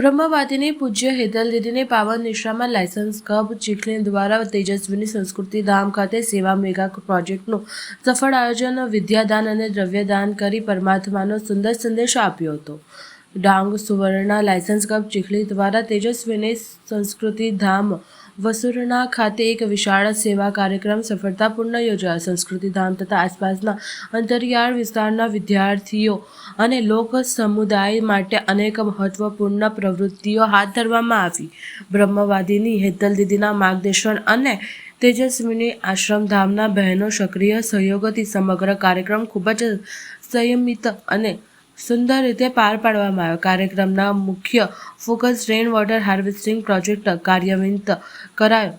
બ્રહ્મવાદીની પૂજ્ય હેતલ દીદીની પાવન નિશ્રામાં licence cup Chikhli દ્વારા તેજસ્વીની સંસ્કૃતિ ધામ ખાતે સેવા મેગા પ્રોજેક્ટનું સફળ આયોજન, વિદ્યાદાન અને દ્રવ્યદાન કરી પરમાત્માનો સુંદર સંદેશ આપ્યો હતો. ડાંગ સુવર્ણા લાયસન્સ કપ, ચીખલી દ્વારા તેજસ્વીની સંસ્કૃતિ ધામ વસુરણા ખાતે એક વિશાળ સેવા કાર્યક્રમ સફળતાપૂર્ણ યોજાયો. સંસ્કૃતિ ધામ તથા આસપાસના અંતરિયાળ વિસ્તારના વિદ્યાર્થીઓ અને લોક સમુદાય માટે અનેક મહત્વપૂર્ણ પ્રવૃત્તિઓ હાથ ધરવામાં આવી. બ્રહ્મવાદીની હેતલ દીદીના માર્ગદર્શન અને તેજસ્વીની આશ્રમધામના બહેનો સક્રિય સહયોગથી સમગ્ર કાર્યક્રમ ખૂબ જ સંયમિત અને સુંદર રીતે પાર પાડવામાં આવ્યો. કાર્યક્રમના મુખ્ય focus rain water harvesting project કાર્યાન્વિત કરાયો.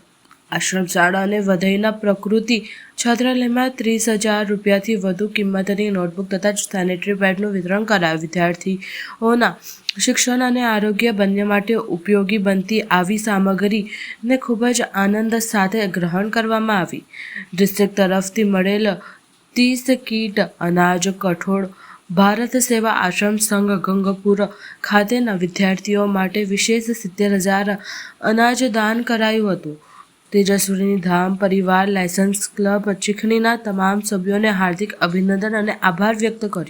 આશ્રમ શાળા અને વધઈના પ્રકૃતિ છાત્રાલયમાં ત્રીસ હજાર રૂપિયાથી વધુ કિંમતની નોટબુક તથા સેનેટરી પેડનું વિતરણ કરાયું. વિદ્યાર્થીઓના શિક્ષણ અને આરોગ્ય બંને માટે ઉપયોગી બનતી આવી સામગ્રીને ખૂબ જ આનંદ સાથે ગ્રહણ કરવામાં આવી. ડિસ્ટ્રિક્ટ તરફથી મળેલ ત્રીસ કીટ અનાજ, કઠોળ ભારત સેવા આશ્રમ સંઘ ગંગપુર ખાતેના વિદ્યાર્થીઓ માટે વિશેષ સિત્તેર હજાર અનાજ દાન કરાયું હતું. તેજસ્વીની ધામ પરિવાર, લાયસન્સ ક્લબ ચીખણીના તમામ સભ્યોને હાર્દિક અભિનંદન અને આભાર વ્યક્ત કર્યો.